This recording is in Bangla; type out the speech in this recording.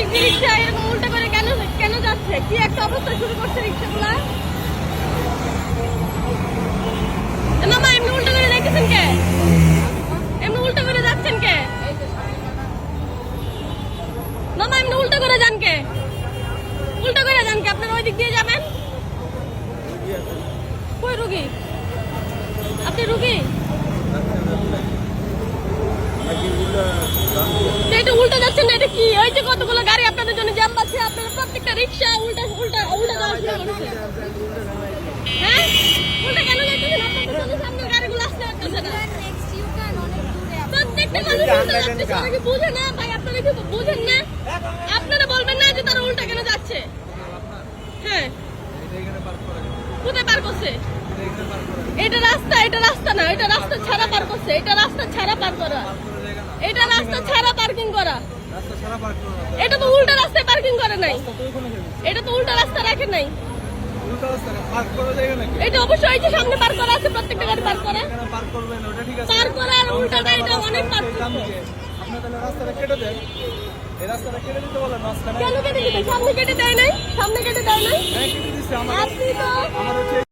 দিক দিয়ে এমনি উল্টা করে যাইতেছেন কে? এমনি উল্টা করে যাচ্ছেন কে? মামা, এমনি উল্টা করে যান কে? উল্টা করে যান কে? আপনারা ওই দিক দিয়ে যাবেন? কই রুগী আপনি রুগী তো এটা উল্টা যাচ্ছেন না এটা কি? ওই যে কতগুলো গাড়ি আপনাদের জন্য জ্যাম পাচ্ছে আপনারা প্রত্যেকটা রিক্সা উল্টা উল্টা উল্টা যাওয়া শুরু করছে। হ্যাঁ? উল্টা কেন যাইতেছেন আপনাদের সামনে গাড়িগুলো আসতে পারতেছে না? প্রত্যেকটা মানুষ উল্টা যাচ্ছে তারা কি বুঝে না ভাই আপনারা কি বুঝেন না? আপনারা বলবেন না যে তারা উল্টা কেন যাচ্ছে। হ্যাঁ। কোথায় পার করছে? এটা রাস্তা এটা রাস্তা না এটা রাস্তা ছাড়া পার করছে এটা রাস্তা ছাড়া পার করা। এটা রাস্তা ছাড়া পার্কিং করা। এটা তো উল্টা রাস্তায় পার্কিং করে নাই। এটা তো উল্টা রাস্তা রাখে নাই। এটা অবশ্যই যে সামনে পার করা আছে প্রত্যেকটা গাড়ি পার করে। পার করা আর উল্টাটা এটা অনেক পার্থক্য। কেন কেটে দিবে সামনে কেটে দেয় নাই? সামনে কেটে দেয় নাই? আপনি তো